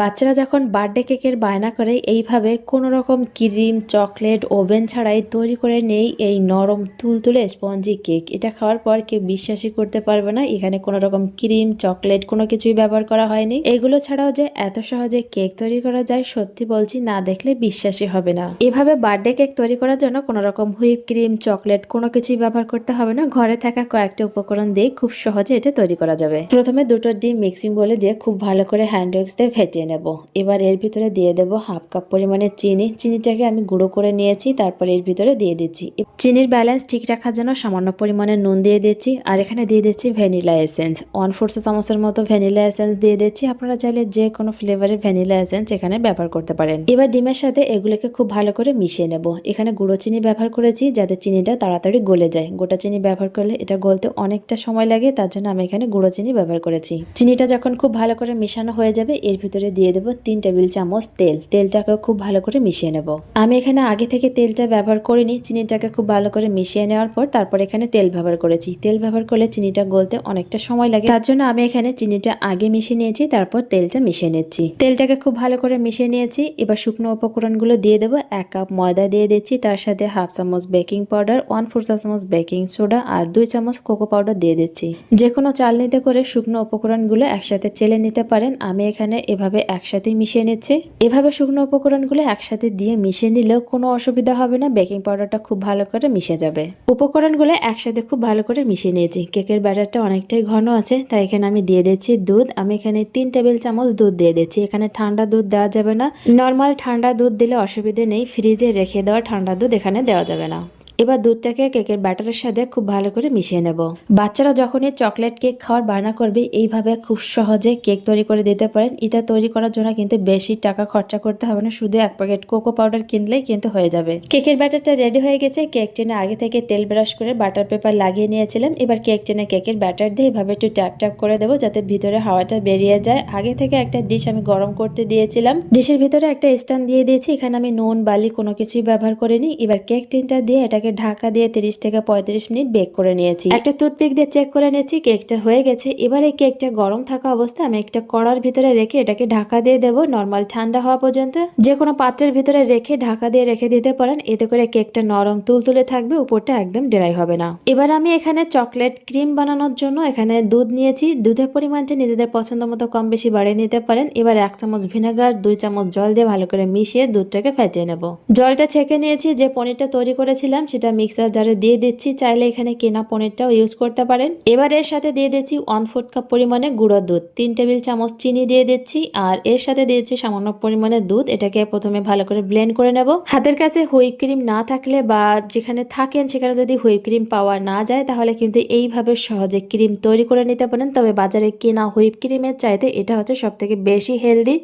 বাচ্চারা যখন বার্থডে কেকের বায়না করে, এইভাবে কোনো রকম ক্রিম, চকলেট, ওভেন ছাড়াই তৈরি করে নেই এই নরম তুলতুলে স্পঞ্জি কেক। এটা খাওয়ার পর কেউ বিশ্বাসই করতে পারবে না, এখানে কোনো রকম ক্রিম, চকলেট কোনো কিছুই ব্যবহার করা হয়নি। এগুলো ছাড়াও যে এত সহজে কেক তৈরি করা যায়, সত্যি বলছি, না দেখলে বিশ্বাসই হবে না। এভাবে বার্থডে কেক তৈরি করার জন্য কোনো রকম হুইপ ক্রিম, চকলেট কোনো কিছুই ব্যবহার করতে হবে না। ঘরে থাকা কয়েকটা উপকরণ দিয়ে খুব সহজে এটা তৈরি করা যাবে। প্রথমে দুটো ডিম মিক্সিং বলে দিয়ে খুব ভালো করে হ্যান্ড উইক্স দিয়ে নেব। এবার এর ভিতরে দিয়ে দেব হাফ কাপ পরিমাণে চিনি। চিনিটাকে আমি গুঁড়ো করে নিয়েছি, তারপর এর ভিতরে দিয়ে দিচ্ছি। চিনির ব্যালেন্স ঠিক রাখার জন্য সামান্য পরিমাণে নুন দিয়ে দিচ্ছি, আর এখানে দিয়ে দিচ্ছি ভ্যানিলা এসেন্স ওয়ান ফোর্থ চামচের মতো ভ্যানিলা এসেন্স দিয়ে দিচ্ছি। আপনারা চাইলে যে কোনো ফ্লেভারের ভ্যানিলা এসেন্স এখানে ব্যবহার করতে পারেন। এবার ডিমের সাথে এগুলোকে খুব ভালো করে মিশিয়ে নেব। এখানে গুঁড়ো চিনি ব্যবহার করেছি যাতে চিনিটা তাড়াতাড়ি গলে যায়। গোটা চিনি ব্যবহার করলে এটা গলতে অনেকটা সময় লাগে, তার জন্য আমি এখানে গুঁড়ো চিনি ব্যবহার করেছি। চিনিটা যখন খুব ভালো করে মেশানো হয়ে যাবে, এর ভিতরে দিয়ে দেবো তিন টেবিল চামচ তেল। তেলটাকে খুব ভালো করে মিশিয়ে নেব। আমি এখানে আগে থেকে তেলটা ব্যবহার করিনি। চিনিটাকে খুব ভালো করে মিশিয়ে নেওয়ার পর তারপর এখানে তেল ব্যবহার করেছি। তেল ব্যবহার করলে চিনিটা গলতে অনেকটা সময় লাগে। তার জন্য আমি এখানে চিনিটা আগে মিশিয়ে নিয়েছি, তারপর তেলটা মিশিয়ে নিচ্ছি। তেলটাকে খুব ভালো করে মিশিয়ে নিয়েছি। এবার শুকনো উপকরণগুলো দিয়ে দেবো। এক কাপ ময়দা দিয়ে দিচ্ছি। তার সাথে হাফ চামচ বেকিং পাউডার, ওয়ান ফোর চামচ বেকিং সোডা আর দুই চামচ কোকো পাউডার দিয়ে দিচ্ছি। যে কোনো চালনিতে করে শুকনো উপকরণগুলো একসাথে চেলে নিতে পারেন। আমি এখানে এভাবে একসাথে মিশিয়ে নিচ্ছি। এভাবে শুকনো উপকরণগুলো একসাথে দিয়ে মিশিয়ে নিলেও কোনো অসুবিধা হবে না, বেকিং পাউডারটা খুব ভালো করে মিশে যাবে। উপকরণগুলো একসাথে খুব ভালো করে মিশিয়ে নিয়েছি। কেকের ব্যাটারটা অনেকটাই ঘন আছে, তাই এখানে আমি দিয়ে দিচ্ছি দুধ। আমি এখানে তিন টেবিল চামচ দুধ দিয়ে দিচ্ছি এখানে ঠান্ডা দুধ দেওয়া যাবে না। নর্মাল ঠান্ডা দুধ দিলে অসুবিধে নেই। ফ্রিজে রেখে দেওয়া ঠান্ডা দুধ এখানে দেওয়া যাবে না। এবার দুধটাকে কেকের ব্যাটারের সাথে খুব ভালো করে মিশিয়ে নেব। বাচ্চারা যখনই চকলেট কেক খাওয়ার বায়না করবে, এইভাবে খুব সহজে কেক তৈরি করে দিতে পারেন। এটা তৈরি করার জন্য কিন্তু বেশি টাকা খরচা করতে হবে না, শুধু এক প্যাকেট কোকো পাউডার কিনলেই কিন্তু হয়ে যাবে। কেকের ব্যাটারটা রেডি হয়ে গেছে, কেক টেনে আগে থেকে তেল ব্রাশ করে বাটার পেপার লাগিয়ে নিয়েছিলেন এবার কেক টেনে কেকের ব্যাটার দিয়ে এভাবে একটু ট্যাপ ট্যাপ করে দেবো যাতে ভিতরে হাওয়াটা বেরিয়ে যায়। আগে থেকে একটা ডিশ আমি গরম করতে দিয়েছিলাম। ডিশের ভিতরে একটা স্ট্যান্ড দিয়ে দিয়েছি, এখানে আমি নুন বালি কোনো কিছুই ব্যবহার করিনি। এবার কেক টিনটা দিয়ে এটাকে ঢাকা দিয়ে তিরিশ থেকে পঁয়ত্রিশ মিনিট বেক করে নিয়েছি। একটা টুথপিক দিয়ে চেক করে নিয়েছি, কেকটা হয়ে গেছে। এবার এই কেকটা গরম থাকা অবস্থায় আমি একটা কড়ার ভিতরে রেখে এটাকে ঢাকা দিয়ে দেবো নর্মাল ঠান্ডা হওয়া পর্যন্ত। যে কোনো পাত্রের ভিতরে রেখে ঢাকা দিয়ে রেখে দিতে পারেন, এতে করে কেকটা নরম তুলতুলে থাকবে, উপরটা একদম ড্রাই হবে না। এবার আমি এখানে চকলেট ক্রিম বানানোর জন্য এখানে দুধ নিয়েছি। দুধের পরিমাণটা নিজেদের পছন্দ মতো কম বেশি বাড়িয়ে নিতে পারেন। এবার এক চামচ ভিনেগার, দুই চামচ জল দিয়ে ভালো করে মিশিয়ে দুধটাকে ফেটিয়ে নেব। জলটা ছেঁকে নিয়েছি, যে পনিরটা তৈরি করেছিলাম সেটা মিক্সার জারে দিয়ে দিচ্ছি। চাইলে এখানে কেনা পনিরটাও ইউজ করতে পারেন। এবার এর সাথে দিয়ে দিচ্ছি ওয়ান ফোর্থ কাপ পরিমাণে গুঁড়ো দুধ। তিন টেবিল চামচ চিনি দিয়ে দিচ্ছি আর এর সাথে দিয়েছি সামান্য পরিমাণে দুধ। এটাকে প্রথমে ভালো করে ব্লেন্ড করে নেব। হাতের কাছে হুইপ ক্রিম না থাকলে বা যেখানে থাকেন সেখানে যদি হুইপ ক্রিম পাওয়া না যায়, তাহলে কিন্তু এইভাবে সহজে ক্রিম তৈরি করে নিতে পারেন। তবে বাজারে কেনা হুইপ ক্রিমের চাইতে এটা হচ্ছে সব থেকে বেশি হেলদি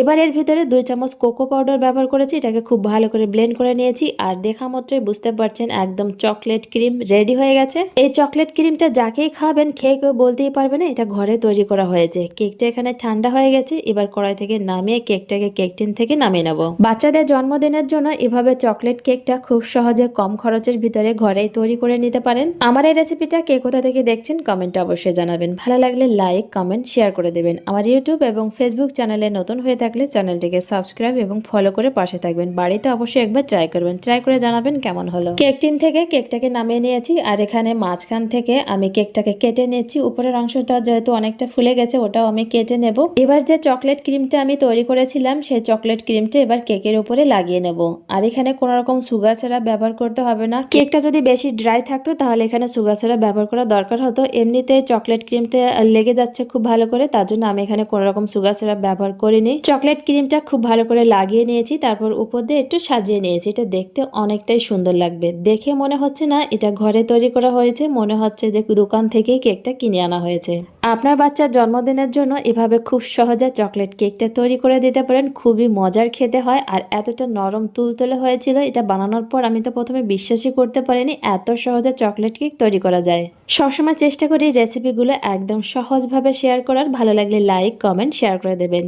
এবার এর ভিতরে দুই চামচ কোকো পাউডার ব্যবহার করেছি, এটাকে খুব ভালো করে ব্লেন্ড করে নিয়েছি, আর দেখা মাত্রই বুঝতে পারছেন একদম চকলেট ক্রিম রেডি হয়ে গেছে। এই চকলেট ক্রিমটা যাকেই খাবেন, খেয়ে কেউ বলতেই পারবে না, এটা ঘরে তৈরি করা হয়েছে। কেকটা এখানে ঠান্ডা হয়ে গেছে, এবার কড়াই থেকে নামিয়ে কেকটাকে কেক টিন থেকে নামিয়ে নেব। বাচ্চাদের জন্মদিনের জন্য এভাবে চকলেট কেকটা খুব সহজে কম খরচের ভিতরে ঘরেই তৈরি করে নিতে পারেন। আমার এই রেসিপিটা কে কোথা থেকে দেখছেন, কমেন্টে অবশ্যই জানাবেন। ভালো লাগলে লাইক, কমেন্ট, শেয়ার করে দেবেন। আমার ইউটিউব এবং ফেসবুক চ্যানেলে নতুন হয়ে থাকলে চ্যানেলটিকে সাবস্ক্রাইব এবং ফলো করে পাশে থাকবেন। বাড়িতে অবশ্যই একবার ট্রাই করবেন। ট্রাই করে জানাবেন কেমন হলো। কেক টিন থেকে কেকটাকে নামিয়ে নিয়েছি আর এখানে মাঝখান থেকে আমি কেকটাকে কেটে নিয়েছি। উপরের অংশটা যেহেতু অনেকটা ফুলে গেছে, ওটাও আমি কেটে নেব। এবার যে চকলেট ক্রিমটা আমি তৈরি করেছিলাম, সেই চকলেট ক্রিমটা এবার কেকের উপরে লাগিয়ে নেব। আর এখানে কোনো রকম সুগার সিরাপ ব্যবহার করতে হবে না। কেকটা যদি বেশি ড্রাই থাকতো, তাহলে এখানে সুগার সিরাপ ব্যবহার করা দরকার হতো। এমনিতে চকলেট ক্রিমটা লেগে যাচ্ছে খুব ভালো করে, তার জন্য আমি এখানে কোনো রকম সুগার সিরাপ ব্যবহার করিনি। চকলেট ক্রিমটা খুব ভালো করে লাগিয়ে নিয়েছি, তারপর উপর দিয়ে একটু সাজিয়ে নিয়েছি। এটা দেখতে অনেকটাই সুন্দর লাগবে। দেখে মনে হচ্ছে না এটা ঘরে তৈরি করা হয়েছে, মনে হচ্ছে যে দোকান থেকেই কেকটা কিনে আনা হয়েছে। আপনার বাচ্চার জন্মদিনের জন্য এভাবে খুব সহজে চকলেট কেকটা তৈরি করে দিতে পারেন। খুবই মজার খেতে হয় আর এতটা নরম তুলতুলে হয়েছিল এটা বানানোর পর আমি তো প্রথমে বিশ্বাসই করতে পারিনি এত সহজে চকলেট কেক তৈরি করা যায়। সবসময় চেষ্টা করি রেসিপিগুলো একদম সহজভাবে শেয়ার করার। ভালো লাগলে লাইক, কমেন্ট, শেয়ার করে দেবেন।